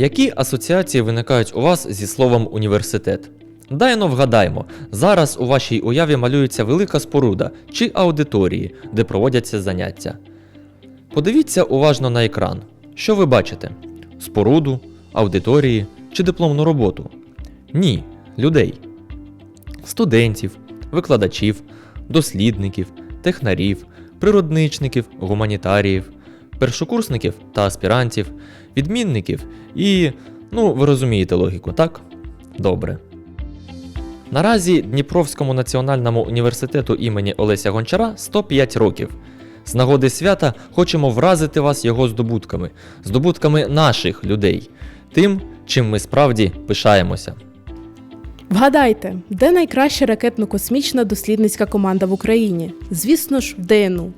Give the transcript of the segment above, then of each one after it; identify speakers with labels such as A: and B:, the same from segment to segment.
A: Які асоціації виникають у вас зі словом університет? Дайно вгадаємо, зараз у вашій уяві малюється велика споруда чи аудиторії, де проводяться заняття. Подивіться уважно на екран. Що ви бачите? Споруду, аудиторії чи дипломну роботу? Ні, людей. Студентів, викладачів, дослідників, технарів, природничників, гуманітаріїв, першокурсників та аспірантів, відмінників і, ну, ви розумієте логіку, так? Добре. Наразі Дніпровському національному університету імені Олеся Гончара 105 років. З нагоди свята хочемо вразити вас його здобутками, здобутками наших людей, тим, чим ми справді пишаємося.
B: Вгадайте, де найкраща ракетно-космічна дослідницька команда в Україні? Звісно ж, в ДНУ.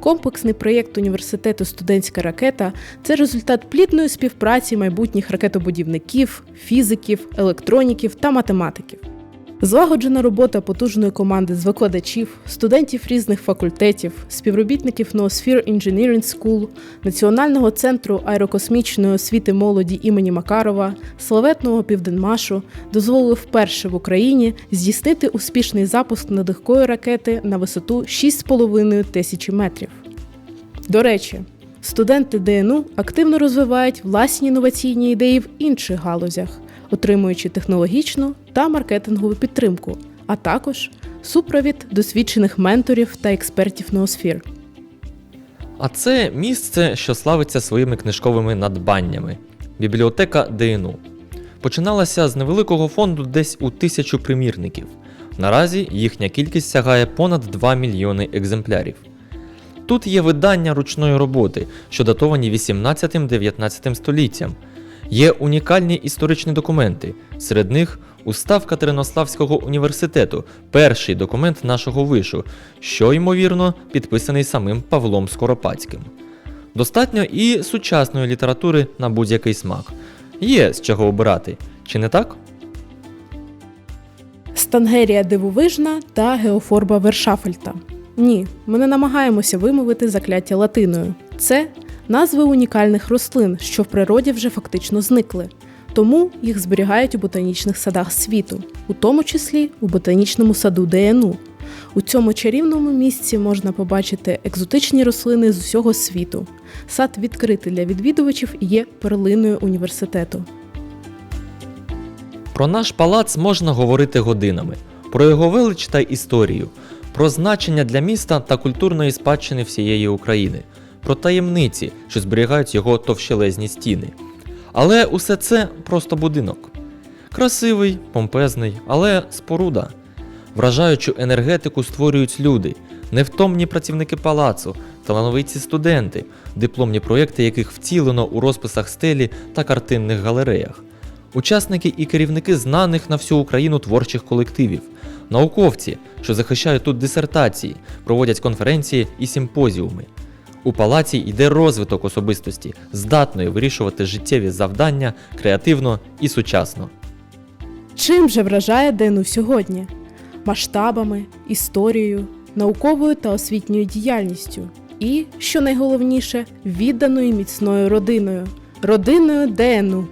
B: Комплексний проєкт університету Студентська ракета це результат плідної співпраці майбутніх ракетобудівників, фізиків, електроніків та математиків. Злагоджена робота потужної команди з викладачів, студентів різних факультетів, співробітників Noosphere Engineering School, Національного центру аерокосмічної освіти молоді імені Макарова, славетного Південмашу дозволили вперше в Україні здійснити успішний запуск надихкої ракети на висоту 6,5 тисячі метрів. До речі, студенти ДНУ активно розвивають власні інноваційні ідеї в інших галузях, отримуючи технологічну та маркетингову підтримку, а також супровід досвідчених менторів та експертів Ноосфір.
A: А це місце, що славиться своїми книжковими надбаннями бібліотека ДНУ. Починалася з невеликого фонду десь у тисячу примірників. Наразі їхня кількість сягає понад 2 мільйони екземплярів. Тут є видання ручної роботи, що датовані 18-19 століттям. Є унікальні історичні документи, серед них устав Катеринославського університету, перший документ нашого вишу, що, ймовірно, підписаний самим Павлом Скоропадським. Достатньо і сучасної літератури на будь-який смак. Є з чого обирати, чи не так?
B: Стангерія дивовижна та геофорба Вершафельта. Ні, ми не намагаємося вимовити закляття латиною. Це назви унікальних рослин, що в природі вже фактично зникли. Тому їх зберігають у ботанічних садах світу, у тому числі у ботанічному саду ДНУ. У цьому чарівному місці можна побачити екзотичні рослини з усього світу. Сад відкритий для відвідувачів і є перлиною університету.
A: Про наш палац можна говорити годинами, про його велич та історію, про значення для міста та культурної спадщини всієї України, про таємниці, що зберігають його товщелезні стіни. Але усе це просто будинок. Красивий, помпезний, але споруда. Вражаючу енергетику створюють люди, невтомні працівники палацу, талановиті студенти, дипломні проєкти яких втілено у розписах стелі та картинних галереях, учасники і керівники знаних на всю Україну творчих колективів, науковці, що захищають тут дисертації, проводять конференції і симпозіуми. У палаці йде розвиток особистості, здатної вирішувати життєві завдання креативно і сучасно.
B: Чим же вражає Дену сьогодні? Масштабами, історією, науковою та освітньою діяльністю і, що найголовніше, відданою міцною родиною родиною ДНУ.